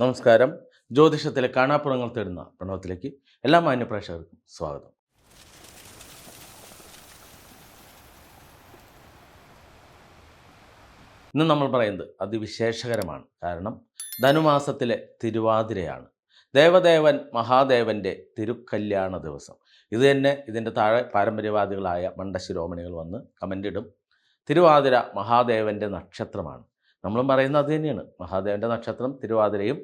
നമസ്കാരം. ജ്യോതിഷത്തിലെ കാണാപ്പുറങ്ങൾ തേടുന്ന പ്രണവത്തിലേക്ക് എല്ലാ മാന്യപ്രേക്ഷകർക്കും സ്വാഗതം. ഇന്ന് നമ്മൾ പറയുന്നത് അതിവിശേഷകരമാണ്. കാരണം ധനുമാസത്തിലെ തിരുവാതിരയാണ്. ദേവദേവൻ മഹാദേവന്റെ തിരുക്കല്യാണ ദിവസം. ഇത് തന്നെ ഇതിന്റെ താഴെ പാരമ്പര്യവാദികളായ മണ്ടശിരോമണികൾ വന്ന് കമന്റ് ഇടും തിരുവാതിര മഹാദേവന്റെ നക്ഷത്രമാണ്. നമ്മളും പറയുന്നത് അത് തന്നെയാണ്. മഹാദേവന്റെ നക്ഷത്രം തിരുവാതിരയും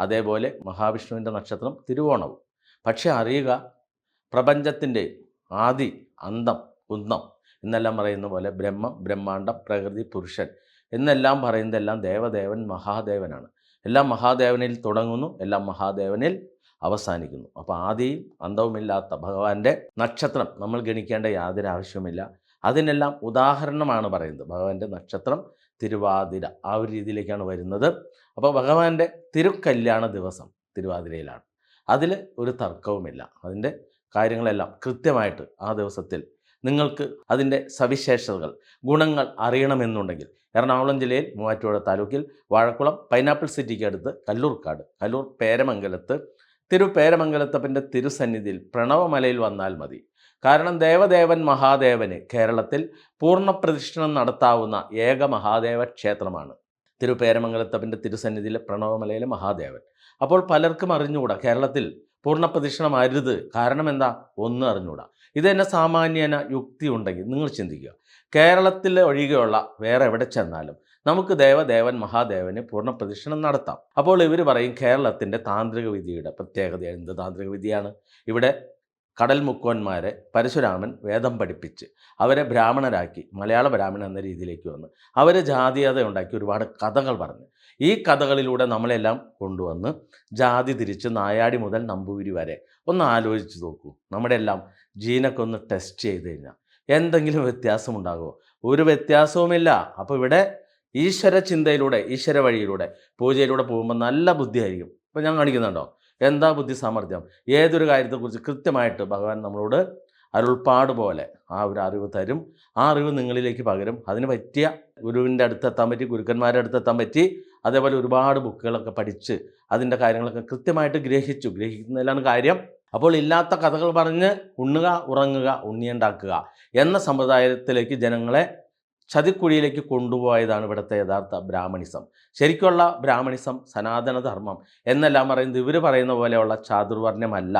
അതേപോലെ മഹാവിഷ്ണുവിന്റെ നക്ഷത്രം തിരുവോണവും. പക്ഷേ അറിയുക പ്രപഞ്ചത്തിന്റെ ആദി അന്തം കുന്തം എന്നെല്ലാം പറയുന്ന പോലെ ബ്രഹ്മം ബ്രഹ്മാണ്ടം പ്രകൃതി പുരുഷൻ എന്നെല്ലാം പറയുന്നതെല്ലാം ദേവദേവൻ മഹാദേവനാണ്. എല്ലാം മഹാദേവനിൽ തുടങ്ങുന്നു എല്ലാം മഹാദേവനിൽ അവസാനിക്കുന്നു. അപ്പോൾ ആദിയും അന്തവുമില്ലാത്ത ഭഗവാന്റെ നക്ഷത്രം നമ്മൾ ഗണിക്കേണ്ട യാതൊരു ആവശ്യവുമില്ല. അതിനെല്ലാം ഉദാഹരണമാണ് പറയുന്നത്. ഭഗവാന്റെ നക്ഷത്രം തിരുവാതിര ആ ഒരു രീതിയിലേക്കാണ് വരുന്നത്. അപ്പോൾ ഭഗവാന്റെ തിരുക്കല്യാണ ദിവസം തിരുവാതിരയിലാണ്. അതിൽ ഒരു തർക്കവുമില്ല. അതിന്റെ കാര്യങ്ങളെല്ലാം കൃത്യമായിട്ട് ആ ദിവസത്തിൽ നിങ്ങൾക്ക് അതിന്റെ സവിശേഷതകൾ ഗുണങ്ങൾ അറിയണമെന്നുണ്ടെങ്കിൽ എറണാകുളം ജില്ലയിൽ മൂവാറ്റുപുഴ താലൂക്കിൽ വാഴക്കുളം പൈനാപ്പിൾ സിറ്റിക്ക് അടുത്ത് കല്ലൂർക്കാട് കല്ലൂർ പേരമംഗലത്ത് തിരു പേരമംഗലത്തപ്പന്റെ തിരുസന്നിധിയിൽ പ്രണവമലയിൽ വന്നാൽ മതി. കാരണം ദേവദേവൻ മഹാദേവന് കേരളത്തിൽ പൂർണ പ്രതിഷ്ഠണം നടത്താവുന്ന ഏക മഹാദേവ ക്ഷേത്രമാണ്. തിരുപേരമംഗലത്തപ്പന്റെ തിരുസന്നിധിയിലെ പ്രണവമലയിലെ മഹാദേവൻ. അപ്പോൾ പലർക്കും അറിഞ്ഞുകൂടാ കേരളത്തിൽ പൂർണ പ്രതിഷ്ഠണമാരുത് കാരണം എന്താ? ഒന്ന് അറിഞ്ഞുകൂടാ. ഇത് തന്നെ സാമാന്യന യുക്തി ഉണ്ടെങ്കിൽ നിങ്ങൾ ചിന്തിക്കുക. കേരളത്തിൽ ഒഴികെയുള്ള വേറെ എവിടെ ചെന്നാലും നമുക്ക് ദേവദേവൻ മഹാദേവന് പൂർണ പ്രദക്ഷിണം നടത്താം. അപ്പോൾ ഇവർ പറയും കേരളത്തിന്റെ താന്ത്രിക വിധിയുടെ പ്രത്യേകത എന്ത് താന്ത്രിക വിധിയാണ് ഇവിടെ കടൽ മുക്കോന്മാരെ പരശുരാമൻ വേദം പഠിപ്പിച്ച് അവരെ ബ്രാഹ്മണരാക്കി മലയാള ബ്രാഹ്മണൻ എന്ന രീതിയിലേക്ക് വന്ന് അവരെ ജാതീയത ഉണ്ടാക്കി ഒരുപാട് കഥകൾ പറഞ്ഞു. ഈ കഥകളിലൂടെ നമ്മളെല്ലാം കൊണ്ടുവന്ന് ജാതി തിരിച്ച് നായാടി മുതൽ നമ്പൂരി വരെ ഒന്ന് ആലോചിച്ച് നോക്കൂ. നമ്മുടെ എല്ലാം ജീനൊക്കെ ഒന്ന് ടെസ്റ്റ് ചെയ്ത് കഴിഞ്ഞാൽ എന്തെങ്കിലും വ്യത്യാസമുണ്ടാകുമോ ഒരു വ്യത്യാസവുമില്ല. അപ്പോൾ ഇവിടെ ഈശ്വര ചിന്തയിലൂടെ ഈശ്വര വഴിയിലൂടെ പൂജയിലൂടെ പോകുമ്പോൾ നല്ല ബുദ്ധിയായിരിക്കും. ഇപ്പോൾ ഞാൻ കാണിക്കുന്നുണ്ടോ? എന്താ ബുദ്ധി സാമർഥ്യം? ഏതൊരു കാര്യത്തെക്കുറിച്ച് കൃത്യമായിട്ട് ഭഗവാൻ നമ്മളോട് അരുൾപ്പാട് പോലെ ആ ഒരു അറിവ് തരും. ആ അറിവ് നിങ്ങളിലേക്ക് പകരും. അതിന് പറ്റിയ ഗുരുവിന്റെ അടുത്തെത്താൻ പറ്റി ഗുരുക്കന്മാരുടെ അടുത്തെത്താൻ പറ്റി അതേപോലെ ഒരുപാട് ബുക്കുകളൊക്കെ പഠിച്ച് അതിന്റെ കാര്യങ്ങളൊക്കെ കൃത്യമായിട്ട് ഗ്രഹിച്ചു. ഗ്രഹിക്കുന്നതിലാണ് കാര്യം. അപ്പോൾ ഇല്ലാത്ത കഥകൾ പറഞ്ഞ് ഉണ്ണുക ഉറങ്ങുക ഉണ്ണിയുണ്ടാക്കുക എന്ന സമ്പ്രദായത്തിലേക്ക് ജനങ്ങളെ ചതിക്കുഴിയിലേക്ക് കൊണ്ടുപോയതാണ് ഇവിടുത്തെ യഥാർത്ഥ ബ്രാഹ്മണിസം. ശരിക്കുള്ള ബ്രാഹ്മണിസം സനാതനധർമ്മം എന്നെല്ലാം പറയുന്നത് ഇവർ പറയുന്ന പോലെയുള്ള ചാതുർവർണമല്ല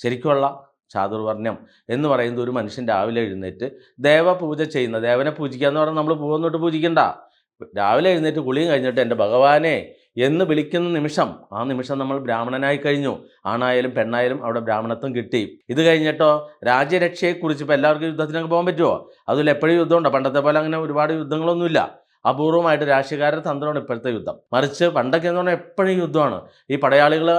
ശരിക്കുള്ള ചാതുർവർണ്യം എന്ന് പറയുന്നത് ഒരു മനുഷ്യൻ രാവിലെ എഴുന്നേറ്റ് ദേവപൂജ ചെയ്യുന്ന ദേവനെ പൂജിക്കുക എന്ന് പറഞ്ഞാൽ നമ്മൾ പോകുന്നോട്ട് പൂജിക്കണ്ട. രാവിലെ എഴുന്നേറ്റ് കുളിയും കഴിഞ്ഞിട്ട് എന്റെ ഭഗവാനെ എന്ന് വിളിക്കുന്ന നിമിഷം ആ നിമിഷം നമ്മൾ ബ്രാഹ്മണനായി കഴിഞ്ഞു. ആണായാലും പെണ്ണായാലും അവിടെ ബ്രാഹ്മണത്വം കിട്ടി. ഇത് കഴിഞ്ഞിട്ടോ? രാജ്യരക്ഷയെക്കുറിച്ച് ഇപ്പോൾ എല്ലാവർക്കും യുദ്ധത്തിനൊക്കെ പോകാൻ പറ്റുമോ അതിൽ എപ്പോഴും യുദ്ധമുണ്ടോ. പണ്ടത്തെ പോലെ അങ്ങനെ ഒരുപാട് യുദ്ധങ്ങളൊന്നുമില്ല. അപൂർവമായിട്ട് രാഷ്ട്രീയക്കാരുടെ തന്ത്രമാണ് ഇപ്പോഴത്തെ യുദ്ധം. മറിച്ച് പണ്ടൊക്കെ എന്ന് പറഞ്ഞാൽ എപ്പോഴും യുദ്ധമാണ്. ഈ പടയാളികൾ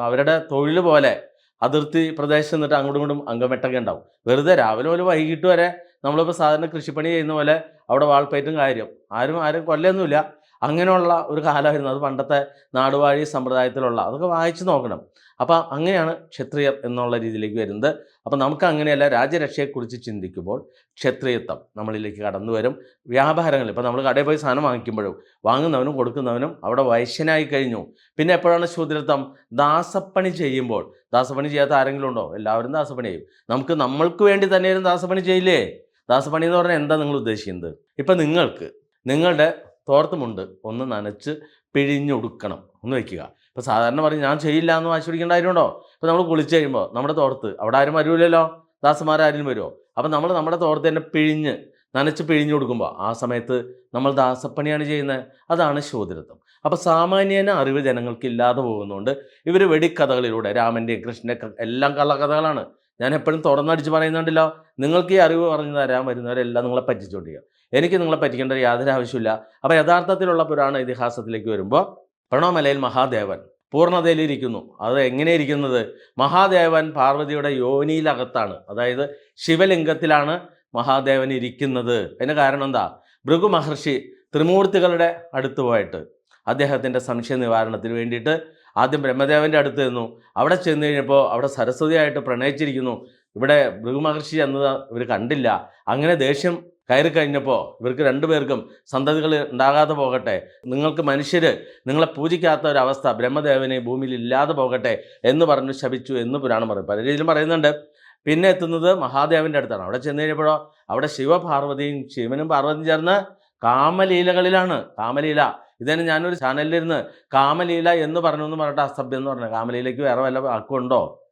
അവരുടെ തൊഴിൽ പോലെ അതിർത്തി പ്രദേശം നിന്നിട്ട് അങ്ങോട്ടും ഇങ്ങോട്ടും അംഗമെട്ടൊക്കെ ഉണ്ടാവും. വെറുതെ രാവിലെ മുതൽ വൈകിട്ട് വരെ നമ്മളിപ്പോൾ സാധാരണ കൃഷിപ്പണി ചെയ്യുന്ന പോലെ അവിടെ വാൾപ്പയറ്റും കാര്യം. ആരും ആരും കൊല്ലൊന്നുമില്ല. അങ്ങനെയുള്ള ഒരു കാലമായിരുന്നു. അത് പണ്ടത്തെ നാടുവാഴി സമ്പ്രദായത്തിലുള്ള അതൊക്കെ വായിച്ചു നോക്കണം. അപ്പോൾ അങ്ങനെയാണ് ക്ഷത്രിയർ എന്നുള്ള രീതിയിലേക്ക് വരുന്നത്. അപ്പോൾ നമുക്ക് അങ്ങനെയല്ല രാജ്യരക്ഷയെക്കുറിച്ച് ചിന്തിക്കുമ്പോൾ ക്ഷത്രിയത്വം നമ്മളിലേക്ക് കടന്നു വരും. വ്യാപാരങ്ങൾ ഇപ്പോൾ നമ്മൾ കടയിൽ പോയി സാധനം വാങ്ങിക്കുമ്പോഴും വാങ്ങുന്നവനും കൊടുക്കുന്നവനും അവിടെ വൈശ്യനായി കഴിഞ്ഞു. പിന്നെ എപ്പോഴാണ് ശൂദ്രത്വം? ദാസപ്പണി ചെയ്യുമ്പോൾ. ദാസപ്പണി ചെയ്യാത്ത ആരെങ്കിലും ഉണ്ടോ? എല്ലാവരും ദാസപ്പണി ചെയ്യും. നമുക്ക് നമ്മൾക്ക് വേണ്ടി തന്നെയായിരുന്നു ദാസപ്പണി ചെയ്യില്ലേ? ദാസപ്പണി എന്ന് പറഞ്ഞാൽ എന്താ നിങ്ങൾ ഉദ്ദേശിക്കുന്നത്? ഇപ്പം നിങ്ങൾക്ക് നിങ്ങളുടെ തോർത്തുമുണ്ട്. ഒന്ന് നനച്ച് പിഴിഞ്ഞൊടുക്കണം. ഒന്ന് വയ്ക്കുക. ഇപ്പോൾ സാധാരണ പറയും ഞാൻ ചെയ്യില്ല എന്ന് വാശി പിടിക്കേണ്ട കാര്യമുണ്ടോ? ഇപ്പോൾ നമ്മൾ കുളിച്ച് കഴിയുമ്പോൾ നമ്മുടെ തോർത്ത് അവിടെ ആരും വരൂലല്ലോ ദാസന്മാർ ആരും വരുമോ അപ്പം നമ്മൾ നമ്മുടെ തോർത്ത് തന്നെ പിഴിഞ്ഞ് നനച്ച് പിഴിഞ്ഞു കൊടുക്കുമ്പോൾ ആ സമയത്ത് നമ്മൾ ദാസപ്പണിയാണ് ചെയ്യുന്നത്. അതാണ് ശൂദ്രത്വം അപ്പോൾ സാമാന്യന അറിവ് ജനങ്ങൾക്ക് ഇല്ലാതെ പോകുന്നതുകൊണ്ട് ഇവർ വെടിക്കഥകളിലൂടെ രാമന്റെയും കൃഷ്ണന്റെ എല്ലാം കള്ളക്കഥകളാണ്. ഞാൻ എപ്പോഴും തുറന്നടിച്ച് പറയുന്നുണ്ടല്ലോ നിങ്ങൾക്ക് ഈ അറിവ് പറഞ്ഞു തരാൻ വരുന്നവരെല്ലാം നിങ്ങളെ പറ്റിച്ചുകൊണ്ടിരിക്കുക എനിക്ക് നിങ്ങളെ പറ്റിക്കേണ്ട യാതൊരു ആവശ്യമില്ല അപ്പോൾ യഥാർത്ഥത്തിലുള്ള പുരാണ ഇതിഹാസത്തിലേക്ക് വരുമ്പോൾ പ്രണവമലയിൽ മഹാദേവൻ പൂർണതയിലിരിക്കുന്നു. അത് എങ്ങനെ ഇരിക്കുന്നത്? മഹാദേവൻ പാർവതിയുടെ യോനിയിലകത്താണ്. അതായത് ശിവലിംഗത്തിലാണ് മഹാദേവൻ ഇരിക്കുന്നത്. അതിന് കാരണം എന്താ? ഭൃഗു മഹർഷി ത്രിമൂർത്തികളുടെ അടുത്ത് പോയിട്ട് അദ്ദേഹത്തിന്റെ സംശയ നിവാരണത്തിന് വേണ്ടിയിട്ട് ആദ്യം ബ്രഹ്മദേവന്റെ അടുത്ത് നിന്നു അവിടെ ചെന്ന് കഴിഞ്ഞപ്പോൾ അവിടെ സരസ്വതിയായിട്ട് പ്രണയിച്ചിരിക്കുന്നു. ഇവിടെ ഭൃഗു മഹർഷി എന്നത് ഇവർ കണ്ടില്ല. അങ്ങനെ ദേഷ്യം കയറി കഴിഞ്ഞപ്പോൾ ഇവർക്ക് രണ്ടുപേർക്കും സന്തതികൾ ഉണ്ടാകാതെ പോകട്ടെ. നിങ്ങൾക്ക് മനുഷ്യർ നിങ്ങളെ പൂജിക്കാത്ത ഒരവസ്ഥ ബ്രഹ്മദേവനെ ഭൂമിയിൽ ഇല്ലാതെ പോകട്ടെ എന്ന് പറഞ്ഞു ശപിച്ചു എന്ന് പുരാണം പറയും. പല രീതിയിലും പറയുന്നുണ്ട്. പിന്നെ എത്തുന്നത് മഹാദേവന്റെ അടുത്താണ്. അവിടെ ചെന്ന് കഴിഞ്ഞപ്പോഴോ അവിടെ ശിവപാർവതിയും ശിവനും പാർവതിയും ചേർന്ന് കാമലീലകളിലാണ്. കാമലീല. ഇതന്നെ ഞാനൊരു ചാനലിലിരുന്ന് കാമലീല എന്ന് പറഞ്ഞു എന്ന് പറഞ്ഞിട്ട് അസഭ്യം എന്ന് പറഞ്ഞു കാമലീലയ്ക്ക് വേറെ വല്ല വാക്കുണ്ടോ?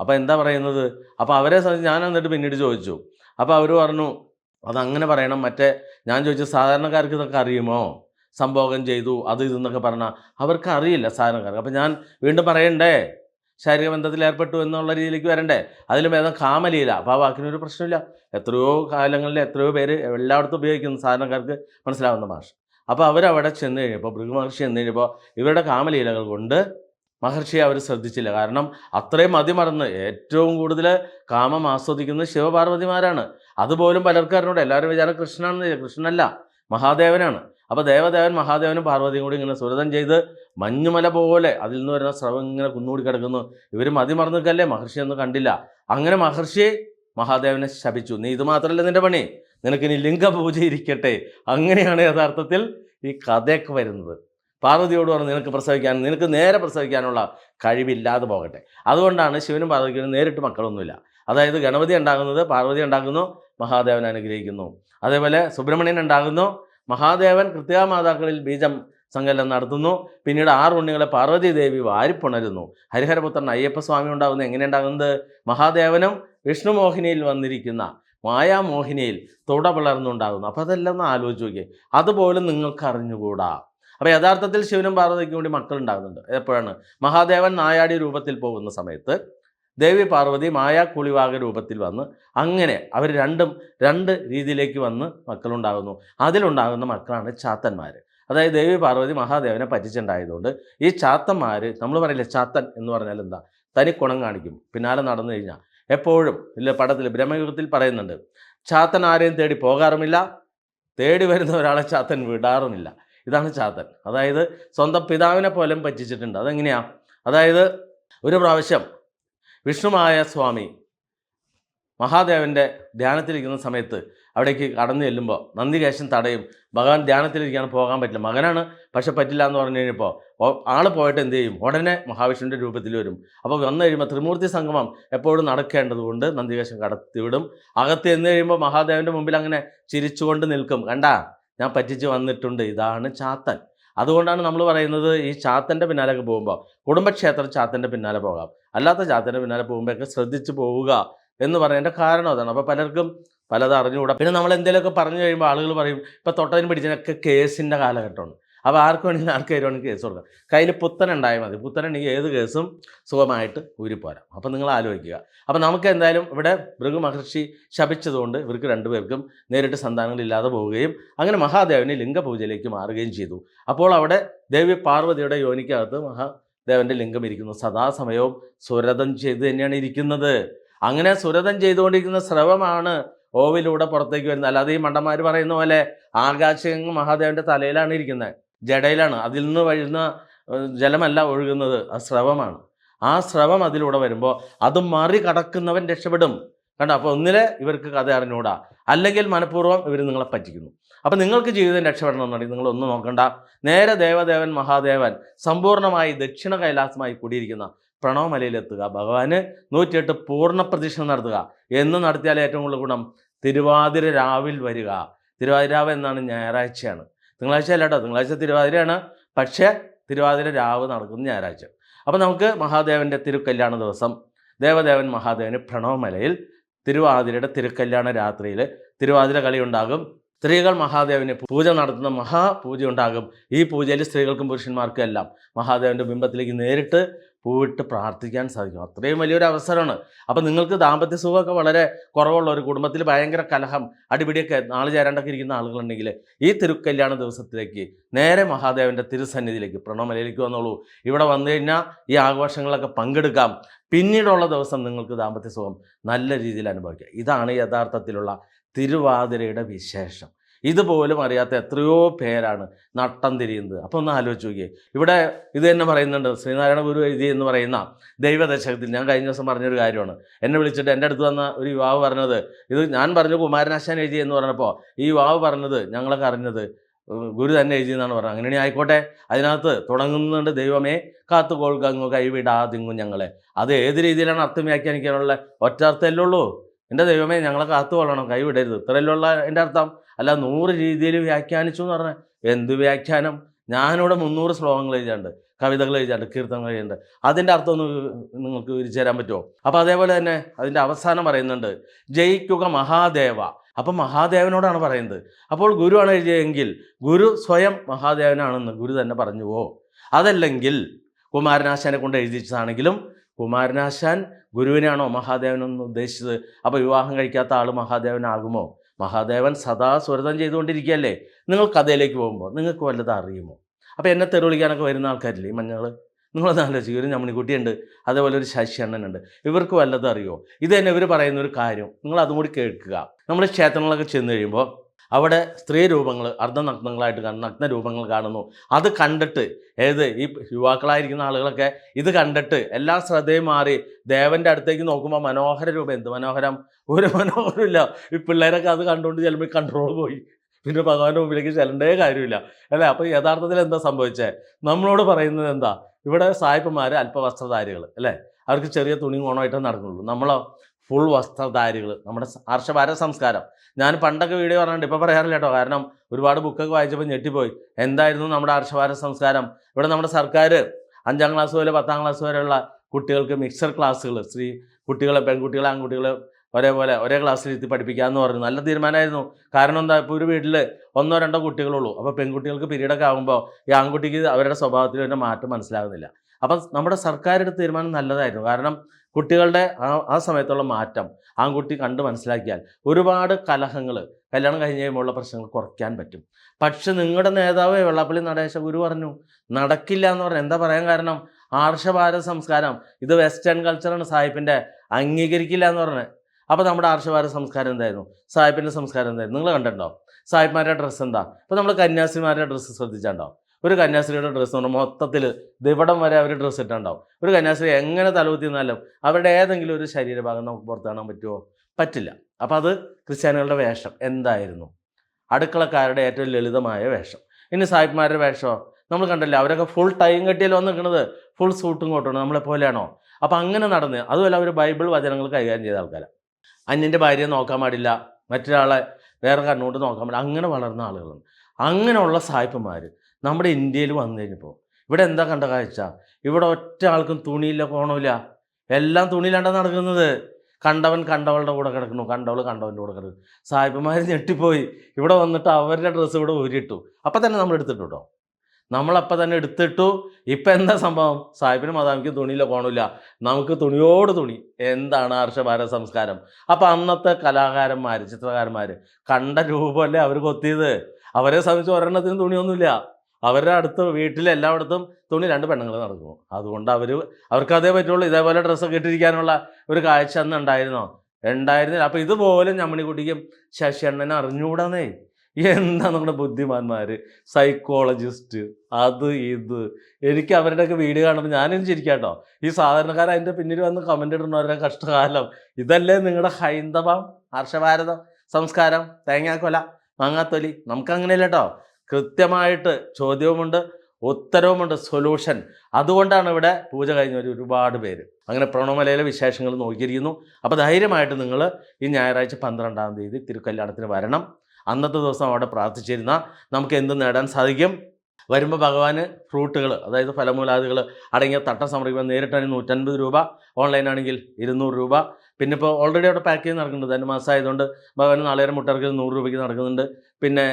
അപ്പോൾ എന്താ പറയുന്നത്? അപ്പോൾ അവരെ ഞാൻ എന്നിട്ട് പിന്നീട് ചോദിച്ചു. അപ്പോൾ അവർ പറഞ്ഞു അതങ്ങനെ പറയണം. മറ്റേ ഞാൻ ചോദിച്ചു സാധാരണക്കാർക്ക് ഇതൊക്കെ അറിയുമോ? സംഭോഗം ചെയ്തു അത് ഇതെന്നൊക്കെ പറഞ്ഞാൽ അവർക്ക് അറിയില്ല സാധാരണക്കാർക്ക്. അപ്പം ഞാൻ വീണ്ടും പറയണ്ടേ? ശാരീരിക ബന്ധത്തിൽ ഏർപ്പെട്ടു എന്നുള്ള രീതിയിലേക്ക് വരണ്ടേ? അതിലും ഭേദം കാമലീല. അപ്പോൾ ആ വാക്കിനൊരു പ്രശ്നമില്ല. എത്രയോ കാലങ്ങളിൽ എത്രയോ പേര് എല്ലായിടത്തും ഉപയോഗിക്കുന്നു സാധാരണക്കാർക്ക് മനസ്സിലാവുന്ന ഭാഷ. അപ്പോൾ അവരവിടെ ചെന്ന് കഴിഞ്ഞപ്പോൾ ഭൃഗമഹർഷി ചെന്ന് കഴിഞ്ഞപ്പോൾ ഇവരുടെ കാമലീലകൾ കൊണ്ട് മഹർഷിയെ അവർ ശ്രദ്ധിച്ചില്ല. കാരണം അത്രയും മതിമറന്ന് ഏറ്റവും കൂടുതൽ കാമം ആസ്വദിക്കുന്നത് ശിവപാർവതിമാരാണ്. അതുപോലും പലർക്കും അറിഞ്ഞൂടെ എല്ലാവരും വിചാരം കൃഷ്ണനാണെന്ന് കൃഷ്ണനല്ല മഹാദേവനാണ്. അപ്പോൾ ദേവദേവൻ മഹാദേവനും പാർവതിയും കൂടി ഇങ്ങനെ സുരതം ചെയ്ത് മഞ്ഞുമല പോലെ അതിൽ നിന്ന് വരുന്ന സ്രവം ഇങ്ങനെ കുന്നുകൂടി കിടക്കുന്നു. ഇവർ മതിമറന്നു നിൽക്കല്ലേ? മഹർഷി ഒന്നും കണ്ടില്ല. അങ്ങനെ മഹർഷി മഹാദേവനെ ശപിച്ചു. നീ ഇത് മാത്രമല്ല നിന്റെ പണി. നിനക്കിനി ലിംഗപൂജ ഇരിക്കട്ടെ. അങ്ങനെയാണ് യഥാർത്ഥത്തിൽ ഈ കഥയൊക്കെ വരുന്നത്. പാർവതിയോട് പറഞ്ഞു നിനക്ക് പ്രസവിക്കാൻ നിനക്ക് നേരെ പ്രസവിക്കാനുള്ള കഴിവില്ലാതെ പോകട്ടെ. അതുകൊണ്ടാണ് ശിവനും പാർവതിക്കും നേരിട്ട് മക്കളൊന്നുമില്ല. അതായത് ഗണപതി ഉണ്ടാകുന്നത് പാർവതി ഉണ്ടാകുന്നു മഹാദേവൻ അനുഗ്രഹിക്കുന്നു. അതേപോലെ സുബ്രഹ്മണ്യൻ ഉണ്ടാകുന്നു. മഹാദേവൻ കൃത്യമാതാക്കളിൽ ബീജം സങ്കലനം നടത്തുന്നു. പിന്നീട് ആറ് ഉണ്ണികളെ പാർവതി ദേവി വാരിപ്പുണരുന്നു ഹരിഹരപുത്രൻ അയ്യപ്പസ്വാമി ഉണ്ടാകുന്നത് എങ്ങനെ ഉണ്ടാകുന്നത്? മഹാദേവനും വിഷ്ണുമോഹിനിയിൽ വന്നിരിക്കുന്ന മായാമോഹിനിയിൽ തുട പിളർന്നുണ്ടാകുന്നു. അപ്പോൾ അതെല്ലാം ഒന്ന് ആലോചിച്ച് നോക്കിയേ. അതുപോലും നിങ്ങൾക്ക് അറിഞ്ഞുകൂടാ. അപ്പോൾ യഥാർത്ഥത്തിൽ ശിവനും പാർവതിക്കും വേണ്ടി മക്കൾ ഉണ്ടാകുന്നുണ്ട്. എപ്പോഴാണ്? മഹാദേവൻ നായാടി രൂപത്തിൽ പോകുന്ന സമയത്ത് ദേവി പാർവതി മായാ കുളിവാക രൂപത്തിൽ വന്ന് അങ്ങനെ അവർ രണ്ടും രണ്ട് രീതിയിലേക്ക് വന്ന് മക്കളുണ്ടാകുന്നു. അതിലുണ്ടാകുന്ന മക്കളാണ് ചാത്തന്മാർ അതായത് ദേവി പാർവതി മഹാദേവനെ പറ്റിച്ചുണ്ടായതുകൊണ്ട് ഈ ചാത്തന്മാർ നമ്മൾ പറയില്ലേ ചാത്തൻ എന്ന് പറഞ്ഞാൽ എന്താ? തനി കുണം കാണിക്കും. പിന്നാലെ നടന്നു കഴിഞ്ഞാൽ എപ്പോഴും ഇല്ല പടത്തിൽ ബ്രഹ്മയുഗത്തിൽ പറയുന്നുണ്ട്. ചാത്തൻ ആരെയും തേടി പോകാറുമില്ല. തേടി വരുന്ന ഒരാളെ ചാത്തൻ വിടാറുമില്ല. ഇതാണ് ചാത്തൻ. അതായത് സ്വന്തം പിതാവിനെ പോലും പറ്റിച്ചിട്ടുണ്ട്. അതെങ്ങനെയാണ് അതായത് ഒരു പ്രാവശ്യം വിഷ്ണുമായ സ്വാമി മഹാദേവന്റെ ധ്യാനത്തിലിരിക്കുന്ന സമയത്ത് അവിടേക്ക് കടന്നു ചെല്ലുമ്പോൾ നന്ദികേശൻ തടയും ഭഗവാൻ ധ്യാനത്തിലിരിക്കാൻ പോകാൻ പറ്റില്ല മകനാണ് പക്ഷെ പറ്റില്ല എന്ന് പറഞ്ഞു കഴിഞ്ഞപ്പോൾ ആൾ പോയിട്ട് എന്ത് ചെയ്യും? ഉടനെ മഹാവിഷ്ണുവിന്റെ രൂപത്തിൽ വരും. അപ്പോൾ വന്നു കഴിയുമ്പോൾ ത്രിമൂർത്തി സംഗമം എപ്പോഴും നടക്കേണ്ടതുകൊണ്ട് നന്ദികേശൻ കടത്തിവിടും അകത്ത് എന്ന് കഴിയുമ്പോൾ മഹാദേവന്റെ മുമ്പിൽ അങ്ങനെ ചിരിച്ചുകൊണ്ട് നിൽക്കും. കണ്ടാ ഞാൻ പറ്റിച്ച് വന്നിട്ടുണ്ട് ഇതാണ് ചാത്തൻ അതുകൊണ്ടാണ് നമ്മൾ പറയുന്നത് ഈ ചാത്തന്റെ പിന്നാലെ പോകുമ്പോൾ കുടുംബക്ഷേത്രം ചാത്തന്റെ പിന്നാലെ പോകാം. അല്ലാത്ത ചാത്തന്റെ പിന്നാലെ പോകുമ്പോഴൊക്കെ ശ്രദ്ധിച്ച് പോവുക എന്ന് പറയേണ്ട കാരണം അതാണ്. അപ്പോൾ പലർക്കും പലത് അറിഞ്ഞുകൂടാ. പിന്നെ നമ്മൾ എന്തെങ്കിലുമൊക്കെ പറഞ്ഞു കഴിയുമ്പോൾ ആളുകൾ പറയും ഇപ്പോൾ തൊട്ടതിന് പിടിച്ചതിനൊക്കെ കേസിന്റെ കാലഘട്ടമാണ് അപ്പോൾ ആർക്ക് വേണമെങ്കിലും ആർക്ക് വേണമെങ്കിൽ കേസ് കൊടുക്കാം. കയ്യിൽ പുത്തൻ ഉണ്ടായാൽ മതി. പുത്തൻ ഉണ്ടെങ്കിൽ ഏത് കേസും സുഖമായിട്ട് ഊരിപ്പോരാം അപ്പോൾ നിങ്ങൾ ആലോചിക്കുക. അപ്പോൾ നമുക്ക് എന്തായാലും ഇവിടെ ഭൃഗു മഹർഷി ശപിച്ചതുകൊണ്ട് ഇവർക്ക് രണ്ടുപേർക്കും നേരിട്ട് സന്താനങ്ങളില്ലാതെ പോവുകയും അങ്ങനെ മഹാദേവന് ലിംഗപൂജയിലേക്ക് മാറുകയും ചെയ്തു. അപ്പോൾ അവിടെ ദേവി പാർവതിയുടെ യോനിക്കകത്ത് മഹാദേവന്റെ ലിംഗം ഇരിക്കുന്നു. സദാസമയവും സുരതം ചെയ്ത് തന്നെയാണ് ഇരിക്കുന്നത്. അങ്ങനെ സുരതം ചെയ്തുകൊണ്ടിരിക്കുന്ന സ്രവമാണ് ഓവിലൂടെ പുറത്തേക്ക് വരുന്നത്. അല്ലാതെ ഈ മണ്ടന്മാർ പറയുന്ന പോലെ ആകാശം മഹാദേവന്റെ തലയിലാണ് ഇരിക്കുന്നത്. ജടയിലാണ്. അതിൽ നിന്ന് വരുന്ന ജലമല്ല ഒഴുകുന്നത്. ആ സ്രവമാണ്. ആ സ്രവം അതിലൂടെ വരുമ്പോൾ അത് മറികടക്കുന്നവൻ രക്ഷപ്പെടും. കണ്ടോ? അപ്പോൾ ഒന്നിലെ ഇവർക്ക് കഥ അറിഞ്ഞുകൂടാ അല്ലെങ്കിൽ മനഃപൂർവം ഇവർ നിങ്ങളെ പറ്റിക്കുന്നു. അപ്പം നിങ്ങൾക്ക് ജീവിതം രക്ഷപ്പെടണമെന്നുണ്ടെങ്കിൽ നിങ്ങൾ ഒന്നും നോക്കണ്ട. നേരെ ദേവദേവൻ മഹാദേവൻ സമ്പൂർണമായി ദക്ഷിണ കൈലാസമായി കൂടിയിരിക്കുന്ന പ്രണവമലയിലെത്തുക. ഭഗവാന് നൂറ്റിയെട്ട് പൂർണ പ്രദക്ഷിണം നടത്തുക. എന്ന് നടത്തിയാൽ ഏറ്റവും കൂടുതൽ ഗുണം തിരുവാതിര രാവിൽ വരിക. തിരുവാതിരാവ് എന്നാണ് ഞായറാഴ്ചയാണ്. തിങ്കളാഴ്ച അല്ല കേട്ടോ തിങ്കളാഴ്ച തിരുവാതിരയാണ്. പക്ഷേ തിരുവാതിര രാവ് നടക്കുന്ന ഞായറാഴ്ച. അപ്പോൾ നമുക്ക് മഹാദേവന്റെ തിരുക്കല്യാണ ദിവസം ദേവദേവൻ മഹാദേവന് പ്രണവമലയിൽ തിരുവാതിരയുടെ തിരുക്കല്യാണ രാത്രിയിൽ തിരുവാതിര കളി ഉണ്ടാകും. സ്ത്രീകൾ മഹാദേവന് പൂജ നടത്തുന്ന മഹാപൂജ ഉണ്ടാകും. ഈ പൂജയിൽ സ്ത്രീകൾക്കും പുരുഷന്മാർക്കും എല്ലാം മഹാദേവന്റെ ബിംബത്തിലേക്ക് നേരിട്ട് പൂവിട്ട് പ്രാർത്ഥിക്കാൻ സാധിക്കും. അത്രയും വലിയൊരു അവസരമാണ്. അപ്പം നിങ്ങൾക്ക് ദാമ്പത്യ സുഖമൊക്കെ വളരെ കുറവുള്ള ഒരു കുടുംബത്തിൽ ഭയങ്കര കലഹം അടിപിടിയൊക്കെ നാളെ ചേരാണ്ടൊക്കെ ഇരിക്കുന്ന ആളുകളുണ്ടെങ്കിൽ ഈ തിരുക്കല്യാണ ദിവസത്തിലേക്ക് നേരെ മഹാദേവന്റെ തിരുസന്നിധിയിലേക്ക് പ്രണവമലയിലേക്ക് വന്നോളൂ. ഇവിടെ വന്നു കഴിഞ്ഞാൽ ഈ ആഘോഷങ്ങളൊക്കെ പങ്കെടുക്കാം. പിന്നീടുള്ള ദിവസം നിങ്ങൾക്ക് ദാമ്പത്യ സുഖം നല്ല രീതിയിൽ അനുഭവിക്കാം. ഇതാണ് യഥാർത്ഥത്തിലുള്ള തിരുവാതിരയുടെ വിശേഷം. ഇതുപോലും അറിയാത്ത എത്രയോ പേരാണ് നട്ടം തിരിയുന്നത്. അപ്പോൾ ഒന്ന് ആലോചിച്ച് നോക്കിയേ. ഇവിടെ ഇത് തന്നെ പറയുന്നുണ്ട്. ശ്രീനാരായണ ഗുരു എഴുതി എന്ന് പറയുന്ന ദൈവദശകത്തിൽ ഞാൻ കഴിഞ്ഞ ദിവസം പറഞ്ഞൊരു കാര്യമാണ്. എന്നെ വിളിച്ചിട്ട് എന്റെ അടുത്ത് വന്ന ഒരു യുവാവ് പറഞ്ഞത് ഇത് ഞാൻ പറഞ്ഞു കുമാരനാശാൻ എഴുതി എന്ന് പറഞ്ഞപ്പോൾ ഈ യുവാവ് പറഞ്ഞത് ഞങ്ങളൊക്കെ അറിഞ്ഞത് ഗുരു തന്നെ എഴുതിയെന്നാണ് പറഞ്ഞത്. അങ്ങനെയാണെങ്കിൽ ആയിക്കോട്ടെ. അതിനകത്ത് തുടങ്ങുന്നുണ്ട് ദൈവമേ കാത്തുകൊൾക്കങ്ങു കൈവിടാതിങ്ങും ഞങ്ങളെ. അത് ഏത് രീതിയിലാണ് അർത്ഥം വ്യാഖ്യാനിക്കാനുള്ള ഒറ്റ അർത്ഥമല്ലേ ഉള്ളൂ? എന്റെ ദൈവമേ ഞങ്ങളെ കാത്തുകൊള്ളണം കൈവിടരുത്. ഇത്രയല്ലുള്ള എന്റെ അർത്ഥം? അല്ല നൂറ് രീതിയിൽ വ്യാഖ്യാനിച്ചു എന്ന് പറഞ്ഞാൽ എന്ത് വ്യാഖ്യാനം? ഞാനിവിടെ മുന്നൂറ് ശ്ലോകങ്ങൾ എഴുതിയിട്ടുണ്ട് കവിതകൾ എഴുതിയിട്ടുണ്ട് കീർത്തനങ്ങൾ എഴുതിയിട്ടുണ്ട്. അതിന്റെ അർത്ഥം ഒന്ന് നിങ്ങൾക്ക് വിരിച്ചു തരാൻ പറ്റുമോ? അപ്പോൾ അതേപോലെ തന്നെ അതിന്റെ അവസാനം പറയുന്നുണ്ട് ജയിക്കുക മഹാദേവ. അപ്പം മഹാദേവനോടാണ് പറയുന്നത്. അപ്പോൾ ഗുരുവാണ് എഴുതിയതെങ്കിൽ ഗുരു സ്വയം മഹാദേവനാണെന്ന് ഗുരു തന്നെ പറഞ്ഞു പറഞ്ഞുവോ? അതല്ലെങ്കിൽ കുമാരനാശാനെ കൊണ്ട് എഴുതിച്ചതാണെങ്കിലും കുമാരനാശാൻ ഗുരുവിനെയാണോ മഹാദേവനെന്ന് ഉദ്ദേശിച്ചത്? അപ്പോൾ വിവാഹം കഴിക്കാത്ത ആൾ മഹാദേവനാകുമോ? മഹാദേവൻ സദാ സ്വരതം ചെയ്തുകൊണ്ടിരിക്കുകയല്ലേ? നിങ്ങൾ കഥയിലേക്ക് പോകുമ്പോൾ നിങ്ങൾക്ക് വല്ലതും അറിയുമോ? അപ്പോൾ എന്നെ തെരുവിളിക്കാനൊക്കെ വരുന്ന ആൾക്കാരില്ലേ ഈ മഞ്ഞൾ നിങ്ങളൊന്ന് ആലോചിക്കും ഒരു ഞമ്മണിക്കുട്ടിയുണ്ട് അതേപോലെ ഒരു ശശി അണ്ണനുണ്ട്. ഇവർക്ക് വല്ലതും അറിയുമോ? ഇത് തന്നെ ഇവർ പറയുന്ന ഒരു കാര്യം. നിങ്ങൾ അതും കൂടി കേൾക്കുക. നമ്മൾ ക്ഷേത്രങ്ങളൊക്കെ ചെന്ന് കഴിയുമ്പോൾ അവിടെ സ്ത്രീ രൂപങ്ങൾ അർദ്ധനഗ്നങ്ങളായിട്ട് കാണുന്ന നഗ്ന രൂപങ്ങൾ കാണുന്നു. അത് കണ്ടിട്ട് ഏത്? ഈ യുവാക്കളായിരിക്കുന്ന ആളുകളൊക്കെ ഇത് കണ്ടിട്ട് എല്ലാം ശ്രദ്ധയും മാറി ദേവന്റെ അടുത്തേക്ക് നോക്കുമ്പോൾ മനോഹര രൂപം. എന്ത് മനോഹരം? ഒരു മനോഹരമില്ല ഈ പിള്ളേരൊക്കെ അത് കണ്ടുകൊണ്ട് ചിലപ്പോൾ കൺട്രോൾ പോയി. പിന്നെ ഭഗവാന്റെ മുമ്പിലേക്ക് ചെല്ലണ്ടേ കാര്യമില്ല. അല്ലേ? അപ്പോൾ യഥാർത്ഥത്തിൽ എന്താ സംഭവിച്ചേ? നമ്മളോട് പറയുന്നത് എന്താ? ഇവിടെ സായിപ്പന്മാർ അല്പവസ്ത്രധാരികൾ അല്ലേ? അവർക്ക് ചെറിയ തുണി ഓണമായിട്ടേ നടക്കുള്ളൂ നമ്മളോ ഫുൾ വസ്ത്രധാരികൾ നമ്മുടെ ഹർഷഭാര സംസ്കാരം. ഞാൻ പണ്ടൊക്കെ വീഡിയോ പറഞ്ഞിട്ട് ഇപ്പോൾ പറയാറില്ല കേട്ടോ. കാരണം ഒരുപാട് ബുക്കൊക്കെ വായിച്ചപ്പോൾ ഞെട്ടിപ്പോയി. എന്തായിരുന്നു നമ്മുടെ ഹർഷഭാര സംസ്കാരം? ഇവിടെ നമ്മുടെ സർക്കാർ അഞ്ചാം ക്ലാസ് മുതൽ പത്താം ക്ലാസ് വരെയുള്ള കുട്ടികൾക്ക് മിക്സർ ക്ലാസ്സുകൾ സ്ത്രീ കുട്ടികളെ പെൺകുട്ടികളെ ആൺകുട്ടികളെ ഒരേപോലെ ഒരേ ക്ലാസ്സിൽ ഇരുത്തി പഠിപ്പിക്കാമെന്ന് പറഞ്ഞു. നല്ല തീരുമാനമായിരുന്നു. കാരണം എന്താ? ഇപ്പോൾ ഒരു വീട്ടിൽ ഒന്നോ രണ്ടോ കുട്ടികളുള്ളൂ അപ്പോൾ പെൺകുട്ടികൾക്ക് പീരീഡൊക്കെ ആകുമ്പോൾ ഈ ആൺകുട്ടിക്ക് അവരുടെ സ്വഭാവത്തിൽ തന്നെ മാറ്റം മനസ്സിലാകുന്നില്ല. അപ്പം നമ്മുടെ സർക്കാരുടെ തീരുമാനം നല്ലതായിരുന്നു. കാരണം കുട്ടികളുടെ ആ ആ സമയത്തുള്ള മാറ്റം ആൺകുട്ടി കണ്ട് മനസ്സിലാക്കിയാൽ ഒരുപാട് കലഹങ്ങൾ കല്യാണം കഴിഞ്ഞ് കഴിയുമ്പോഴുള്ള പ്രശ്നങ്ങൾ കുറയ്ക്കാൻ പറ്റും. പക്ഷെ നിങ്ങളുടെ നേതാവ് വെള്ളാപ്പള്ളി നടേശ ഗുരു പറഞ്ഞു നടക്കില്ല എന്ന് പറഞ്ഞു. എന്താ പറയാൻ കാരണം? ആർഷഭാര സംസ്കാരം ഇത് വെസ്റ്റേൺ കൾച്ചറാണ്. സാഹിബിന്റെ അംഗീകരിക്കില്ല എന്ന് പറഞ്ഞത് അപ്പോൾ നമ്മുടെ ആർഷഭാര സംസ്കാരം എന്തായിരുന്നു? സാഹിബിന്റെ സംസ്കാരം എന്തായിരുന്നു? നിങ്ങൾ കണ്ടിട്ടുണ്ടോ? സാഹിബ്മാരുടെ ഡ്രസ്സ് എന്താ? ഇപ്പോൾ നമ്മൾ കന്യാസിമാരുടെ ഡ്രസ്സ് ശ്രദ്ധിച്ചിട്ടുണ്ടോ ഒരു കന്യാസ്ത്രീയുടെ ഡ്രസ്സ് കൊണ്ട് മൊത്തത്തിൽ ദിവടം വരെ അവർ ഡ്രസ്സ് ഇട്ടുണ്ടാവും. ഒരു കന്യാസ്ത്രീ എങ്ങനെ തലകുത്തി നിന്നാലും അവരുടെ ഏതെങ്കിലും ഒരു ശരീരഭാഗം നമുക്ക് പുറത്ത് കാണാൻ പറ്റുമോ പറ്റില്ല. അപ്പോൾ അത് ക്രിസ്ത്യാനികളുടെ വേഷം എന്തായിരുന്നു? അടുക്കളക്കാരുടെ ഏറ്റവും ലളിതമായ വേഷം. ഇനി സാഹിബ്മാരുടെ വേഷമോ നമ്മൾ കണ്ടല്ലേ അവരൊക്കെ ഫുൾ ടൈം കെട്ടിയല്ലോ വന്ന് നിൽക്കുന്നത് ഫുൾ സൂട്ടും കോട്ടും നമ്മളെ പോലെയാണോ? അപ്പോൾ അങ്ങനെ നടന്ന് അതുമല്ല അവർ ബൈബിൾ വചനങ്ങൾ കൈകാര്യം ചെയ്ത ആൾക്കാരാണ് അന്യന്റെ ഭാര്യയെ നോക്കാൻ പാടില്ല മറ്റൊരാളെ വേറെ കണ്ണുകൊണ്ട് നോക്കാൻ പാടില്ല. അങ്ങനെ വളർന്ന ആളുകളുണ്ട്. അങ്ങനെയുള്ള സായിപ്പന്മാർ നമ്മുടെ ഇന്ത്യയിൽ വന്നു കഴിഞ്ഞപ്പോൾ. ഇവിടെ എന്താ കണ്ട കാഴ്ച? ഇവിടെ ഒറ്റ ആൾക്കും തുണിയില്ല കോണമില്ല എല്ലാം തുണിയിലാണ്ടാണ് നടക്കുന്നത്. കണ്ടവൻ കണ്ടവളുടെ കൂടെ കിടക്കുന്നു. കണ്ടവൾ കണ്ടവന്റെ കൂടെ കിടക്കുന്നു. സായിപ്പന്മാർ ഞെട്ടിപ്പോയി. ഇവിടെ വന്നിട്ട് അവരുടെ ഡ്രസ്സ് ഇവിടെ ഊരിയിട്ടു. അപ്പം തന്നെ നമ്മൾ എടുത്തിട്ടു കേട്ടോ നമ്മളപ്പം തന്നെ എടുത്തിട്ടു. ഇപ്പം എന്താ സംഭവം? സാഹിബിന് മതാമിക്ക് തുണിയില്ല കോണില്ല നമുക്ക് തുണിയോട് തുണി. എന്താണ് ആർഷഭാര സംസ്കാരം? അപ്പം അന്നത്തെ കലാകാരന്മാർ ചിത്രകാരന്മാർ കണ്ട രൂപമല്ലേ അവർ കൊത്തിയത്? അവരെ സംബന്ധിച്ച് ഒരെണ്ണത്തിന് തുണിയൊന്നുമില്ല. അവരുടെ അടുത്ത് വീട്ടിൽ എല്ലായിടത്തും തുണി രണ്ട് പെണ്ണുങ്ങൾ നടക്കുന്നു അതുകൊണ്ട് അവർ അവർക്ക് അതേ പറ്റുള്ളൂ. ഇതേപോലെ ഡ്രസ്സൊക്കെ ഇട്ടിരിക്കാനുള്ള ഒരു കാഴ്ച അന്ന് ഉണ്ടായിരുന്നോ ഉണ്ടായിരുന്നില്ല. അപ്പോൾ ഇതുപോലെ ഞമ്മണിക്കുട്ടിക്കും ശശിയണ്ണനെ അറിഞ്ഞുകൂടാന്നേ? എന്താ നമ്മുടെ ബുദ്ധിമാന്മാർ സൈക്കോളജിസ്റ്റ് അത് ഇത്. എനിക്ക് അവരുടെയൊക്കെ വീഡിയോ കാണുമ്പോൾ ഞാനും ചിരിക്കാം കേട്ടോ ഈ സാധാരണക്കാർ അതിന്റെ പിന്നിൽ വന്ന് കമന്റ് ഇടുന്നവരുടെ കഷ്ടകാലം. ഇതല്ലേ നിങ്ങളുടെ ഹൈന്ദവം ഹർഷഭാരതം സംസ്കാരം തേങ്ങാക്കൊല മാങ്ങാത്തൊലി. നമുക്കങ്ങനെയല്ല കേട്ടോ കൃത്യമായിട്ട് ചോദ്യവുമുണ്ട് ഉത്തരവുമുണ്ട് സൊല്യൂഷൻ അതുകൊണ്ടാണ് ഇവിടെ പൂജ കഴിഞ്ഞവർ ഒരുപാട് പേര്. അങ്ങനെ പ്രണവമലയിലെ വിശേഷങ്ങൾ നോക്കിയിരിക്കുന്നു. അപ്പോൾ ധൈര്യമായിട്ട് നിങ്ങൾ ഈ ഞായറാഴ്ച പന്ത്രണ്ടാം തീയതി തിരുക്കല്യാണത്തിന് വരണം. അന്നത്തെ ദിവസം അവിടെ പ്രാർത്ഥിച്ചിരുന്ന നമുക്ക് എന്ത് നേടാൻ സാധിക്കും? വരുമ്പോൾ ഭഗവാന് ഫ്രൂട്ടുകൾ അതായത് ഫലമൂലാദികൾ അടങ്ങിയ തട്ടം സമർപ്പിക്കുമ്പോൾ നേരിട്ടാണെങ്കിൽ നൂറ്റൻപത് രൂപ ഓൺലൈനാണെങ്കിൽ ഇരുന്നൂറ് രൂപ. പിന്നെ ഇപ്പോൾ ഓൾറെഡി അവിടെ പാക്കേജ് നടക്കുന്നുണ്ട്. രണ്ട് മാസം ആയതുകൊണ്ട് ഭഗവാന് നാളേരം മുട്ടർക്ക് നൂറ് രൂപയ്ക്ക് നടക്കുന്നുണ്ട്. പിന്നെ